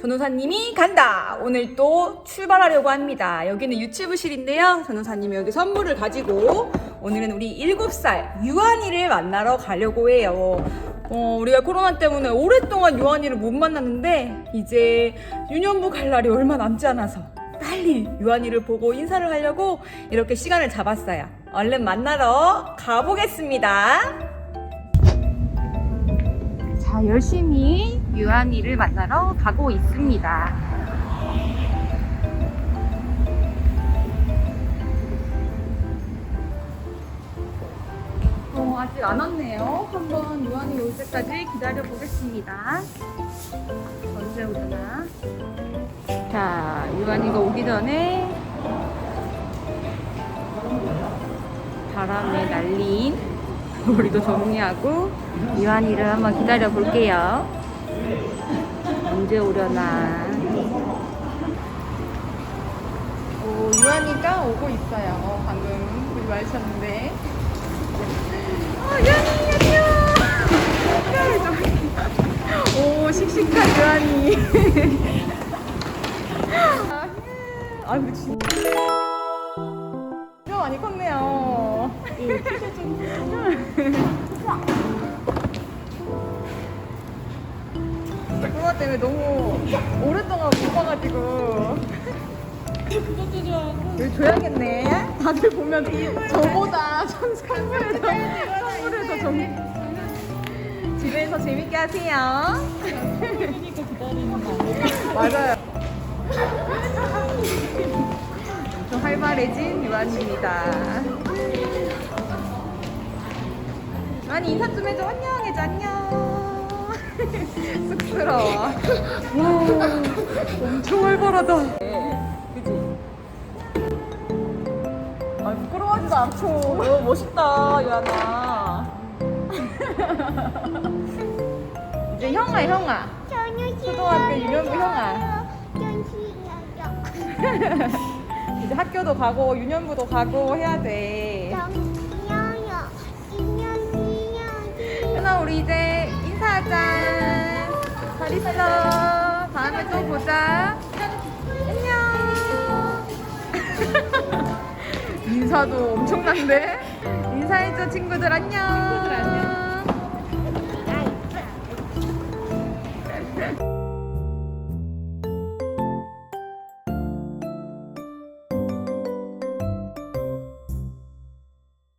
전호사님이 간다. 오늘 또 출발하려고 합니다. 여기는 유치부실인데요. 전호사님이 여기 선물을 가지고 오늘은 우리 7살 유한이를 만나러 가려고 해요. 어, 우리가 코로나 때문에 오랫동안 유한이를 못 만났는데 이제 유년부 갈 날이 얼마 남지 않아서 빨리 유한이를 보고 인사를 하려고 이렇게 시간을 잡았어요. 얼른 만나러 가보겠습니다. 자, 열심히 유한이를 만나러 가고 있습니다. 어, 아직 안 왔네요. 한번 유한이 올 때까지 기다려 보겠습니다. 언제 오려나? 자, 유한이가 오기 전에 바람에 날린 머리도 정리하고 유한이를 한번 기다려 볼게요. 언제 오려나? 오, 유한이가 오고 있어요. 방금 보지 마셨는데. 어, 유한이 안녕. 오, 씩씩한 유한이. 아이고 진짜. 진짜 많이 컸네요. 코 때문에 너무 오랫동안 못 봐가지고 여기 줘야겠네. 다들 보면 저보다 전 선물을 더 선물을 더 좀. 집에서 재밌게 하세요. 맞아요. 좀 활발해진 유한입니다. 많이 인사 좀 해줘. 안녕 해줘. 안녕. 쑥스러워. 와, 엄청 활발하다. 그지? 아, 부끄러워하지도 않고. 너무 멋있다, 유한아. 이제 형아, 형아. 초등학교 유년부 형아. 이제 학교도 가고 유년부도 가고 해야 돼. 잘 있어. 다음에 또 보자. 안녕. 인사도 엄청난데? 인사해줘 친구들 안녕. 친구들 안녕.